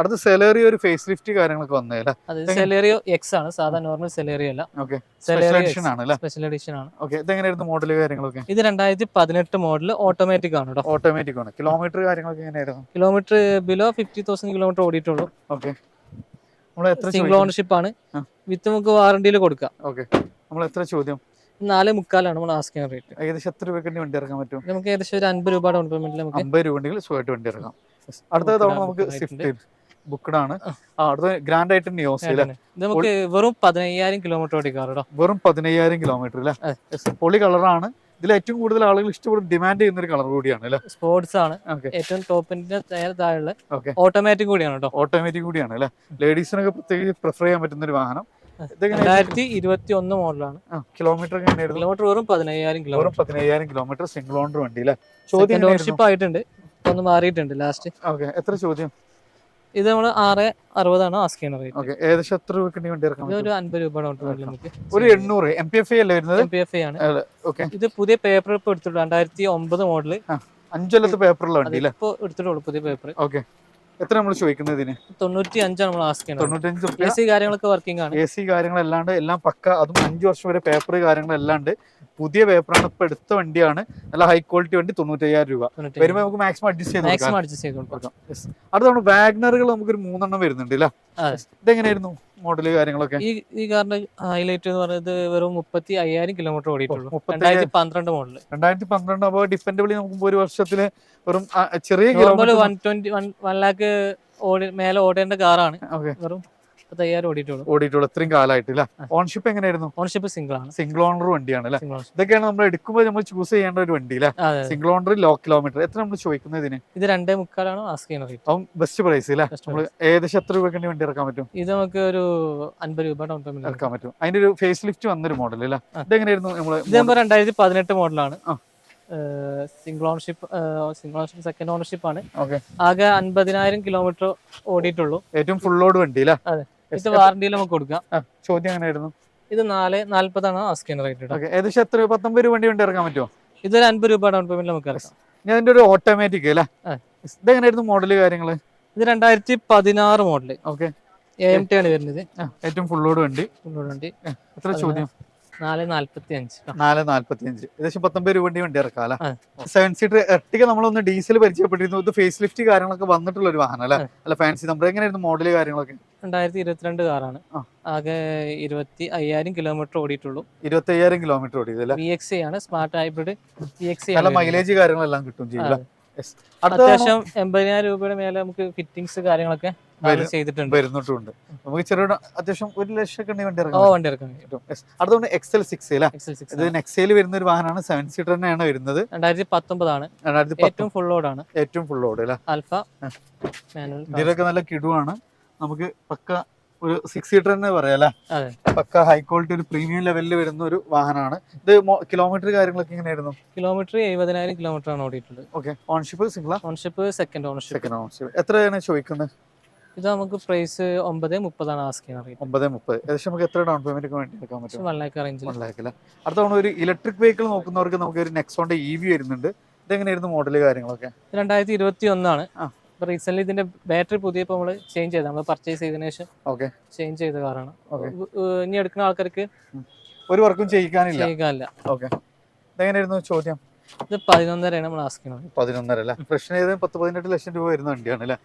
അടുത്ത സെലേറിയോ ഒരു ഫേസ് ലിഫ്റ്റ് കാര്യങ്ങളൊക്കെ വന്നേ അത്? സെലേറിയോ എക്സ് ആണ് സാധാരണ നോർമൽ സെലേറിയോ അല്ല. ഓക്കെ സ്പെഷ്യൽ എഡിഷൻ ആണല്ലേ സ്പെഷ്യൽ എഡിഷൻ ആണ്. ഓക്കെ ഇതെങ്ങനെയായിരുന്നു മോഡൽ കാര്യങ്ങളൊക്കെ? ഇത് രണ്ടായിരത്തി പതിനെട്ട് മോഡൽ ഓട്ടോമാറ്റിക് ആണ് കേട്ടോ ഓട്ടോമാറ്റിക് ആണ്. കിലോമീറ്റർ കാര്യങ്ങളൊക്കെ എങ്ങനെയായിരുന്നു? Kilometre below fifty thousand kilometre ഓടിയിട്ടുള്ളൂ. Okay single ownership ആണ്. വിത്ത് നമുക്ക് വാറണ്ടിയിൽ കൊടുക്കാം. ഓക്കെ നമ്മൾ എത്ര ചോദ്യം? നാല് മുക്കാലാണ് നമ്മൾ ആസ്കിങ് റേറ്റ് ഏകദേശം എത്ര രൂപയ്ക്ക് വണ്ടി ഇറക്കാൻ പറ്റും? നമുക്ക് ഏകദേശം ഒരു അൻപത് രൂപ ഡൗൺ പേയ്മെന്റിൽ നമുക്ക് അമ്പത് രൂപ ഉണ്ടെങ്കിൽ സുഖമായിട്ട് വണ്ടി ഇറക്കാം. അടുത്ത തവണ നമുക്ക് സ്വിഫ്റ്റ് ബുക്ക്ഡാണ് അടുത്ത ഗ്രാൻഡ് ആയിട്ട് നിയോസ് നമുക്ക് വെറും പതിനയ്യായിരം കിലോമീറ്റർ ഓടിക്കാം കേട്ടോ വെറും പതിനയ്യായിരം കിലോമീറ്റർ അല്ലേ? പൊളി കളറാണ് ഇതിൽ ഏറ്റവും കൂടുതൽ ആളുകൾ ഇഷ്ടപ്പെടും ഡിമാൻഡ് ചെയ്യുന്ന ഒരു കളർ കൂടിയാണ് അല്ലേ? സ്പോർട്സ് ആണ്. ഏറ്റവും ടോപ്പിന്റെ നേരെ താഴെ ഓട്ടോമാറ്റിക് കൂടിയാണ് കേട്ടോ. ഓട്ടോമാറ്റിക് കൂടിയാണ് അല്ലേ? ലേഡീസിനൊക്കെ പ്രത്യേകിച്ച് പ്രിഫർ ചെയ്യാൻ പറ്റുന്ന ഒരു വാഹനം. രണ്ടായിരത്തി ഇരുപത്തി ഒന്ന് മോഡലാണ് കിലോമീറ്റർ കിലോമീറ്റർ വെറും പതിനയ്യായിരം കിലോമീറ്റർ. പതിനയ്യായിരം കിലോമീറ്റർ സിംഗിൾ ഓണർ വണ്ടി അല്ലേ? ചോദ്യം ഓണർഷിപ്പ് ആയിട്ടുണ്ട്. ഒന്ന് മാറിയിട്ടുണ്ട് ലാസ്റ്റ് ഓക്കെ എത്ര ചോദ്യം? ഇത് നമ്മൾ ആറ് അറുപതാണ് ആസ്ക് ചെയ്യുന്ന റേറ്റ് ഏകദേശം എത്ര രൂപ വണ്ടി ഒരു അൻപത് രൂപ ഒരു എണ്ണൂറ് എം പി എഫ് അല്ലേ വരുന്നത്? എം പി എഫ് ആണ്. ഇത് പുതിയ പേപ്പർ ഇപ്പൊ എടുത്തിട്ടുള്ളൂ രണ്ടായിരത്തി ഒമ്പത് മോഡൽ അഞ്ചു പേപ്പറുള്ള വണ്ടി ഇപ്പൊ എടുത്തിട്ടുള്ളൂ പുതിയ പേപ്പർ ഓക്കെ എത്ര നമ്മൾ ചോദിക്കുന്നത് ഇതിന്? തൊണ്ണൂറ്റി അഞ്ചാണ് നമ്മൾ ആസ്ക് തൊണ്ണൂറ്റഞ്ച് എ സി കാര്യങ്ങളൊക്കെ വർക്കിംഗ് ആണ്. എ സി കാര്യങ്ങളല്ലാണ്ട് എല്ലാം പക്ക അതും അഞ്ച് വർഷം വരെ പേപ്പർ കാര്യങ്ങളല്ലാണ്ട് പുതിയ പേപ്പറാണ് ഇപ്പൊ എടുത്ത വണ്ടിയാണ്. നല്ല ഹൈ ക്വാളിറ്റി വണ്ടി തൊണ്ണൂറ്റയ്യായിരം രൂപ. വരുമ്പോൾ നമുക്ക് മാക്സിമം അഡ്ജസ്റ്റ് ചെയ്ത് മാക്സിമം അഡ്ജസ്റ്റ് ചെയ്ത് കൊടുക്കാം. Yes. അടുത്താണ് വാഗ്നറുകൾ നമുക്കൊരു മൂന്നെണ്ണം വരുന്നുണ്ട് അല്ലേ. ഇതെങ്ങനെയായിരുന്നു? മോഡൽ കാര്യങ്ങളൊക്കെ? ഈ ഈ കാറിന്റെ ഹൈലൈറ്റ് എന്ന് പറയുന്നത് വെറും മുപ്പത്തി അയ്യായിരം കിലോമീറ്റർ ഓടിയിട്ടുള്ളൂ. രണ്ടായിരത്തി പന്ത്രണ്ട് മോഡൽ. രണ്ടായിരത്തി പന്ത്രണ്ട് അപ്പോൾ ഡിപ്പെൻഡബിളി നോക്കുമ്പോ ഒരു വർഷത്തിൽ വെറും ചെറിയ kilometre one twenty one one lakh ഓടി മേലെ ഓടേണ്ട കാറാണ്. വെറും മുപ്പത്തി അയ്യായിരം ഓടിയിട്ടുള്ളൂ. ഓടിയിട്ടുള്ളൂ ഇത്രയും കാലമായിട്ട് അല്ലേ ആ. ഓൺഷിപ്പ് എങ്ങനെയായിരുന്നു? ഓണർഷിപ്പ് സിംഗിൾ ആണ്. സിംഗിൾ ഓണർ വണ്ടിയാണ് അല്ലേ ഇതൊക്കെയാണ് നമ്മൾ എടുക്കുമ്പോൾ നമ്മൾ ചൂസ് ചെയ്യേണ്ട ഒരു വണ്ടി അല്ലെ സിംഗിൾ ഓണർ ലോ കിലോമീറ്റർ എത്ര നമ്മൾ ചോദിക്കുന്നത് ഇതിന്? ഇത് രണ്ടേ മുക്കാലാണ്? അപ്പം ബെസ്റ്റ് പ്രൈസ് അല്ലേ നമ്മൾ ഏകദേശം എത്ര രൂപയ്ക്ക് വണ്ടി ഇറക്കാൻ പറ്റും? ഇത് നമുക്ക് ഒരു അൻപത് രൂപ ഡൗൺ പേയ്മെന്റ് ഇറക്കാൻ പറ്റും. അതിന്റെ ഒരു ഫേസ് ലിഫ്റ്റ് വന്നൊരു മോഡൽ അല്ലേ. ഇതെങ്ങനെയായിരുന്നു നമ്മൾ രണ്ടായിരത്തി പതിനെട്ട് മോഡലാണ് single ownership single ownership second ownership ആണ്. ആകെ അൻപതിനായിരം കിലോമീറ്റർ ഓടിയിട്ടുള്ളൂ. ഏറ്റവും ഫുൾ ലോഡ് വണ്ടി അല്ലേ അതെ. ഇത് വാറണ്ടിയിൽ നമുക്ക് കൊടുക്കാം. ചോദ്യം എങ്ങനെയായിരുന്നു? ഇത് നാല് നാല്പതാണ് ആസ്ക് ചെയ്യുന്ന റേറ്റ് ഏകദേശം എത്ര പത്തൊമ്പത് രൂപ വണ്ടി ഇറക്കാൻ പറ്റുമോ? ഇതൊരു അൻപത് രൂപ ഡൗൺ പേയ്മെന്റ് നമുക്ക് ഇറക്കാം. ഞാൻ അതിന്റെ ഒരു ഓട്ടോമാറ്റിക് അല്ലേ. ഇതെങ്ങനെയായിരുന്നു മോഡൽ കാര്യങ്ങൾ? ഇത് രണ്ടായിരത്തി പതിനാറ് മോഡൽ ഓക്കെ. എ ടി ആണ് വരുന്നത്. ഏറ്റവും ലോഡ് വണ്ടി. വണ്ടി. എത്ര ചോദ്യം? നാല് നാല്പത്തി അഞ്ച് നാല് നാല്പത്തി അഞ്ച് ഏകദേശം പത്തൊമ്പത് രൂപ വണ്ടി ഇറക്കാം അല്ലേ. സെവൻ സീറ്റർ എർട്ടിക നമ്മളൊന്ന് ഡീസൽ പരിചയപ്പെട്ടിരുന്നു. ഇത് ഫേസ് ലിഫ്റ്റ് കാര്യങ്ങളൊക്കെ വന്നിട്ടുള്ള ഒരു വാഹനം അല്ലെ? അല്ല ഫാൻസി നമ്പർ എങ്ങനെയായിരുന്നു മോഡൽ കാര്യങ്ങളൊക്കെ? രണ്ടായിരത്തി ഇരുപത്തിരണ്ട് കാറാണ് ആകെ ഇരുപത്തി അയ്യായിരം കിലോമീറ്റർ ഓടിയിട്ടുള്ളൂ. ഇരുപത്തി അയ്യായിരം കിലോമീറ്റർ ഓടിയത് അല്ലേ? വി എക്സ് ആണ്. Smart hybrid V X mileage കാര്യങ്ങളെല്ലാം കിട്ടും ചെയ്യില്ല അത്യാവശ്യം എൺപതിനായിരം രൂപയുടെ മേലെ നമുക്ക് ഫിറ്റിംഗ്സ് കാര്യങ്ങളൊക്കെ ചെയ്തിട്ടുണ്ട്. വരുന്നിട്ടുണ്ട് നമുക്ക് ചെറിയ അത്യാവശ്യം ഒരു ലക്ഷം വണ്ടി ഓ ഇറങ്ങാം വണ്ടി ഇറക്കാൻ കഴിയും അടുത്തോണ്ട് എക്സൽ സിക്സ് ഇത് നെക്സയിൽ വരുന്ന ഒരു വാഹനമാണ്. സെവൻ സീറ്റർ തന്നെയാണ് വരുന്നത്. രണ്ടായിരത്തി പത്തൊമ്പതാണ് ഏറ്റവും ഫുൾ ലോഡാണ് ഏറ്റവും ഫുൾ ലോഡ് അല്ലേ? മാനുവൽ ഇതിലൊക്കെ നല്ല കിടുവാണ്. നമുക്ക് പക്ക ഒരു സിക്സ് സീറ്റർ തന്നെ പറയാം പക്ക ഹൈ ക്വാളിറ്റി ഒരു പ്രീമിയം ലെവലിൽ വരുന്ന ഒരു വാഹനമാണ്. ഇത് കിലോമീറ്റർ കാര്യങ്ങളൊക്കെ എങ്ങനെയായിരുന്നു? കിലോമീറ്റർ എഴുപതിനായിരം കിലോമീറ്റർ ആണ് ഓടിയിട്ടുള്ളത്. Okay ownership single ownership second ownership second ownership എത്രയാണ് ചോദിക്കുന്നത്? ഇത് നമുക്ക് പ്രൈസ് ഒമ്പത് മുപ്പതാണ് ആസ്ക് ചെയ്യുന്ന റേറ്റ് ഒമ്പത് മുപ്പത്. ഏകദേശം നമുക്ക് എത്ര ഡൗൺ പേയ്മെന്റ് വേണ്ടി എടുക്കാൻ പറ്റും? One lakh range one lakh അല്ലേ അടുത്ത തവണ ഒരു ഇലക്ട്രിക് വെഹിക്കിൾ നോക്കുന്നവർക്ക് നമുക്ക് ഒരു നെക്സോണിന്റെ ഇ വി വരുന്നുണ്ട്. ഇതെങ്ങനെയായിരുന്നു മോഡൽ കാര്യങ്ങളൊക്കെ? രണ്ടായിരത്തി ഇരുപത്തി ഒന്നാണ് ആ. റീസെന്റ് ഇതിന്റെ ബാറ്ററി പുതിയ നമ്മൾ ചേഞ്ച് ചെയ്ത്. നമ്മൾ പർച്ചേസ് ചെയ്തതിനു ശേഷം ഓക്കെ ചേഞ്ച് ചെയ്ത കാറാണ്. ഇനി എടുക്കുന്ന ആൾക്കാർക്ക് ഒരു വർക്കും ചെയ്യിക്കാനില്ല. ചെയ്യിക്കാനില്ല. ഓക്കെ ഇതെങ്ങനെയായിരുന്നു ചോദ്യം? ഇത് പതിനൊന്നരയാണ് നമ്മൾ ആസ്കിണത് പതിനൊന്നര അല്ലേ? പ്രശ്നം ഏത് പത്ത് പതിനെട്ട് ലക്ഷം രൂപ വരുന്ന വണ്ടിയാണ് അല്ലേ?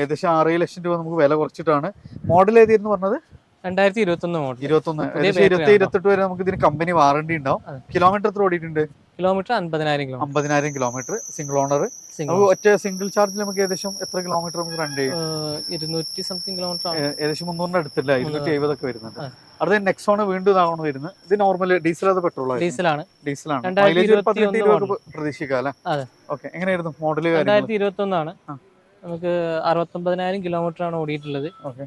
ഏകദേശം ആറേഴ് ലക്ഷം രൂപ നമുക്ക് വില കുറച്ചിട്ടാണ്. മോഡൽ ഏതായിരുന്നു പറഞ്ഞത്? രണ്ടായിരത്തി ഇരുപത്തി ഒന്ന് മോഡൽ ഇരുപത്തൊന്ന് ഇരുപത്തി? ഇരുപത്തെട്ട് വരെ നമുക്ക് ഇതിന് കമ്പനി വാറണ്ടി ഉണ്ടാവും. കിലോമീറ്റർ എത്ര ഓടിയിട്ടുണ്ട്? കിലോമീറ്റർ അമ്പതിനായിരം കിലോ അമ്പതിനായിരം കിലോമീറ്റർ സിംഗിൾ ഓണർ ഒറ്റ സിംഗിൾ ചാർജിൽ നമുക്ക് ഏകദേശം എത്ര കിലോമീറ്റർ നമുക്ക് റൺ ചെയ്യും? ഇരുന്നൂറ്റി സംതിങ് കിലോമീറ്റർ ഏകദേശം മുന്നൂറിന്റെ അടുത്തില്ല. ഇരുന്നൂറ്റി എഴുപതൊക്കെ വരുന്നുണ്ട്. അടുത്ത നെക്സോൺ വീണ്ടും ഇതാണ് വരുന്നത്. ഇത് നോർമൽ ഡീസൽ അത് പെട്രോൾ ഡീസലാണ് ഡീസലാണ് മൈലേജ് പതിനെട്ട് രൂപ പ്രതീക്ഷിക്കാം അല്ലേ. ഓക്കെ എങ്ങനെയായിരുന്നു മോഡൽ രണ്ടായിരത്തി ഇരുപത്തി ഒന്നാണ്. നമുക്ക് അറുപത്തൊമ്പതിനായിരം കിലോമീറ്റർ ആണ് ഓടിയിട്ടുള്ളത്. ഓക്കെ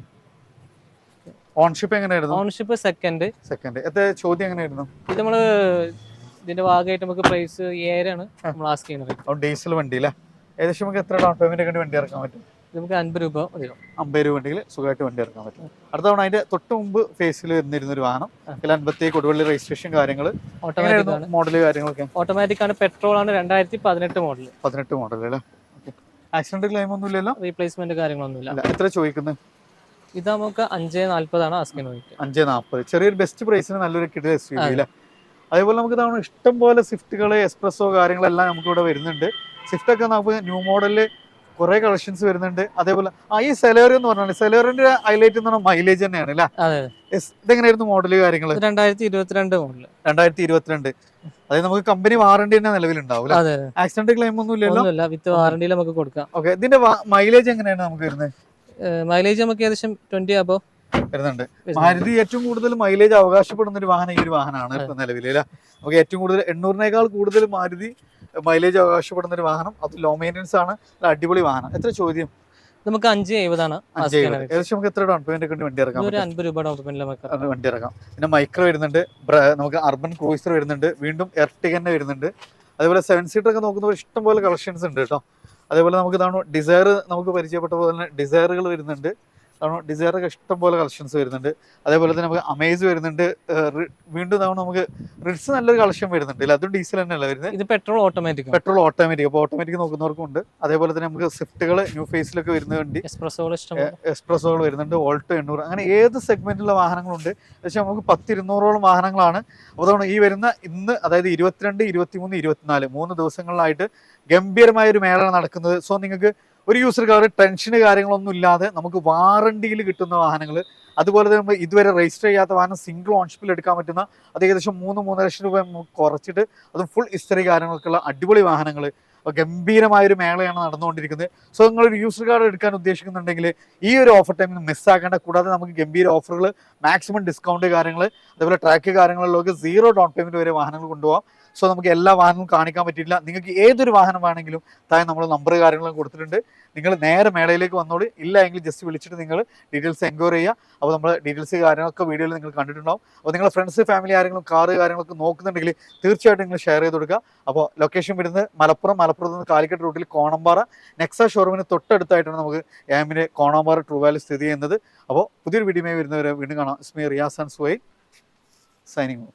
ഓൺഷിപ്പ് എങ്ങനെയായിരുന്നു? ഓൺഷിപ്പ് സെക്കൻഡ് സെക്കൻഡ് എത്ര ചോദ്യം എങ്ങനെയായിരുന്നു? ഇത് നമ്മൾ ഇതിന്റെ ഭാഗമായിട്ട് നമുക്ക് പ്രൈസ് ഏഴാണ് നമ്മൾ ആസ്ക് ചെയ്യുന്നത്. ഡീസൽ വണ്ടി അല്ലേ? ഏകദേശം നമുക്ക് എത്ര ഡൗൺ പേയ്മെന്റ് ഒക്കെ വണ്ടി ഇറക്കാൻ പറ്റും? നമുക്ക് അൻപത് രൂപ അമ്പത് രൂപ വണ്ടിയിൽ സുഖമായിട്ട് വണ്ടി ഇറക്കാൻ പറ്റും. അടുത്ത തവണ അതിന്റെ തൊട്ട് മുമ്പ് ഫേസിൽ വരുന്നിരുന്ന ഒരു വാഹനം. അതിൽ അൻപത്തി കൊടുവള്ളി രജിസ്ട്രേഷൻ കാര്യങ്ങൾ ഓട്ടോമാറ്റിക് മോഡൽ കാര്യങ്ങളൊക്കെ? ഓട്ടോമാറ്റിക് ആണ്. പെട്രോൾ ആണ് രണ്ടായിരത്തി പതിനെട്ട് മോഡൽ പതിനെട്ട് മോഡൽ അല്ലേ? ആക്സിഡന്റ് ക്ലെയിം ഒന്നും ഇല്ലല്ലോ? റീപ്ലേസ്മെന്റ് കാര്യങ്ങളൊന്നുമില്ല ഇല്ല. എത്ര ചോദിക്കുന്നത് ഇത് നമുക്ക് അഞ്ച് നാല്പതാണ് ആസ്ക് ചെയ്യുന്നത് അഞ്ച് നാൽപ്പത് ചെറിയൊരു ബെസ്റ്റ് പ്രൈസിന് നല്ലൊരു കിട്ടിയ എസ് യു അല്ലേ അതേപോലെ നമുക്ക് തവണ ഇഷ്ടം പോലെ സ്വിഫ്റ്റുകൾ എക്സ്പ്രസോ കാര്യങ്ങളെല്ലാം നമുക്ക് ഇവിടെ വരുന്നുണ്ട്. സ്വിഫ്റ്റ് ഒക്കെ നമുക്ക് ന്യൂ മോഡലിൽ കുറെ കളക്ഷൻസ് വരുന്നുണ്ട്. അതേപോലെ ആ ഈ സെലേറി എന്ന് പറഞ്ഞാൽ സെലോറിന്റെ ഹൈലൈറ്റ് എന്ന് പറഞ്ഞാൽ മൈലേജ് തന്നെയാണ് അല്ലേ. ഇതെങ്ങനെയായിരുന്നു മോഡൽ കാര്യങ്ങൾ രണ്ടായിരത്തി ഇരുപത്തിരണ്ട് മോഡൽ രണ്ടായിരത്തി ഇരുപത്തിരണ്ട് അതായത് നമുക്ക് കമ്പനി വാറണ്ടി തന്നെ നിലവിലുണ്ടാവും ആക്സിഡന്റ് ക്ലെയിം ഒന്നും ഇല്ലല്ലോ വിത്ത് വാറണ്ടിയിൽ നമുക്ക് കൊടുക്കാം. ഓക്കെ ഇതിന്റെ മൈലേജ് എങ്ങനെയാണ് നമുക്ക് വരുന്നത്? മൈലേജ് നമുക്ക് ഏകദേശം ട്വന്റി അബോ വരുന്നുണ്ട്. മാരുതി ഏറ്റവും കൂടുതൽ മൈലേജ് അവകാശപ്പെടുന്ന ഒരു വാഹനം ഈ ഒരു വാഹനമാണ് ഇപ്പൊ നിലവിൽ നമുക്ക് ഏറ്റവും കൂടുതൽ എണ്ണൂറിനേക്കാൾ കൂടുതൽ മാരുതി മൈലേജ് അവകാശപ്പെടുന്ന ഒരു വാഹനം. അത് ലോ മെയിന്റെനൻസ് ആണ് അടിപൊളി വാഹനം. എത്ര ചോദ്യം? നമുക്ക് അഞ്ച് എഴുപതാണ് ഏകദേശം നമുക്ക് എത്ര ഡൗൺ പേയ്മെന്റ് ഒക്കെ വണ്ടി ഇറക്കാം ഒരു അൻപത് രൂപ ഡൗൺ പേയ്മെന്റ് വണ്ടി ഇറക്കാം. പിന്നെ മൈക്രോ വരുന്നുണ്ട് നമുക്ക് അർബൻ ക്രൂയിസർ വരുന്നുണ്ട് വീണ്ടും എർട്ടിക തന്നെ വരുന്നുണ്ട്. അതുപോലെ സെവൻ സീറ്റർ ഒക്കെ നോക്കുന്നവർ ഇഷ്ടംപോലെ കളക്ഷൻസ് ഉണ്ട് കേട്ടോ. അതേപോലെ നമുക്ക് ഇതാണ് ഡിസയർ നമുക്ക് പരിചയപ്പെട്ട പോലെ തന്നെ ഡിസയറുകൾ വരുന്നുണ്ട്. കാരണം ഡിസയർ ഇഷ്ടംപോലെ ഇഷ്ടം പോലെ കളക്ഷൻസ് വരുന്നുണ്ട്. അതേപോലെ തന്നെ നമുക്ക് അമേസ് വരുന്നുണ്ട്. വീണ്ടും തവണ നമുക്ക് റിഡ്സ് നല്ലൊരു കളക്ഷൻ വരുന്നുണ്ട് ഇല്ല അതും ഡീസൽ തന്നെയല്ല വരുന്നത്? ഇത് പെട്രോൾ ഓട്ടോമാറ്റിക് പെട്രോൾ ഓട്ടോമാറ്റിക് അപ്പോൾ ഓട്ടോമാറ്റിക് നോക്കുന്നവർക്കും ഉണ്ട്. അതേപോലെ തന്നെ നമുക്ക് സ്വിഫ്റ്റുകൾ ന്യൂ ഫേസിലൊക്കെ വരുന്ന വണ്ടി. എക്സ്പ്രസോകൾ വരുന്നുണ്ട്. ഓൾട്ടോ എണ്ണൂറ്. അങ്ങനെ ഏത് സെഗ്മെന്റിലുള്ള വാഹനങ്ങളുണ്ട്? പക്ഷേ നമുക്ക് പത്തിരുന്നൂറോളം വാഹനങ്ങളാണ്. അതുകൊണ്ട് ഈ വരുന്ന ഇന്ന് അതായത് ഇരുപത്തിരണ്ട് ഇരുപത്തിമൂന്ന് ഇരുപത്തിനാല് മൂന്ന് ദിവസങ്ങളിലായിട്ട് ഗംഭീരമായ ഒരു മേള നടക്കുന്നത്. സോ നിങ്ങൾക്ക് ഒരു യൂസർ കാർ ടെൻഷന് കാര്യങ്ങളൊന്നും ഇല്ലാതെ നമുക്ക് വാറണ്ടിയിൽ കിട്ടുന്ന വാഹനങ്ങൾ അതുപോലെ തന്നെ ഇതുവരെ രജിസ്റ്റർ ചെയ്യാത്ത വാഹനം സിംഗിൾ ഓൺഷിപ്പിൽ എടുക്കാൻ പറ്റുന്ന അത് ഏകദേശം മൂന്ന് മൂന്നര ലക്ഷം രൂപ കുറച്ചിട്ട് അതും ഫുൾ ഹിസ്റ്ററി കാര്യങ്ങൾക്കുള്ള അടിപൊളി വാഹനങ്ങൾ. ഗംഭീരമായ ഒരു മേളയാണ് നടന്നുകൊണ്ടിരിക്കുന്നത്. സോ നിങ്ങൾ ഒരു യൂസർ കാർഡ് എടുക്കാൻ ഉദ്ദേശിക്കുന്നുണ്ടെങ്കിൽ ഈ ഒരു ഓഫർ ടൈമിൽ മിസ്സാക്കേണ്ട കൂടാതെ നമുക്ക് ഗംഭീര ഓഫറുകൾ മാക്സിമം ഡിസ്കൗണ്ട് കാര്യങ്ങൾ അതുപോലെ ട്രാക്ക് കാര്യങ്ങളിലൊക്കെ സീറോ ഡൗൺ പേയ്മെന്റ് വരെ വാഹനങ്ങൾ കൊണ്ടുപോകാം. സോ നമുക്ക് എല്ലാ വാഹനങ്ങളും കാണിക്കാൻ പറ്റില്ല നിങ്ങൾക്ക് ഏതൊരു വാഹനം വേണമെങ്കിലും താഴെ നമ്മൾ നമ്പർ കാര്യങ്ങളും കൊടുത്തിട്ടുണ്ട്. നിങ്ങൾ നേരെ മേളയിലേക്ക് വന്നോളൂ. ഇല്ല എങ്കിൽ ജസ്റ്റ് വിളിച്ചിട്ട് നിങ്ങൾ ഡീറ്റെയിൽസ് എൻക്വയറി ചെയ്യുക. അപ്പോൾ നമ്മൾ ഡീറ്റെയിൽസ് കാര്യങ്ങളൊക്കെ വീഡിയോയിൽ നിങ്ങൾ കണ്ടിട്ടുണ്ടാവും. അപ്പോൾ നിങ്ങളുടെ ഫ്രണ്ട്സ് ഫാമിലി ആരെങ്കിലും കാറ് കാര്യങ്ങളൊക്കെ നോക്കുന്നുണ്ടെങ്കിൽ തീർച്ചയായിട്ടും നിങ്ങൾ ഷെയർ ചെയ്ത് കൊടുക്കുക. അപ്പോൾ ലൊക്കേഷൻ വരുന്നത് മലപ്പുറം മലപ്പുറത്ത് നിന്ന് കാലിക്കറ്റ് റൂട്ടിൽ കോണമ്പാറ. നെക്സ ഷോറൂമിന് തൊട്ടടുത്തായിട്ടാണ് നമുക്ക് ഏമിന് കോണമ്പാറ ട്രൂ വാലി സ്ഥിതി ചെയ്യുന്നത്. അപ്പോൾ പുതിയൊരു വീഡിയോ വരുന്നവരെ വീണ്ടും കാണാം. ഇസ്മി റിയാസ് ആൻഡ് സുവൈ സൈനിങ്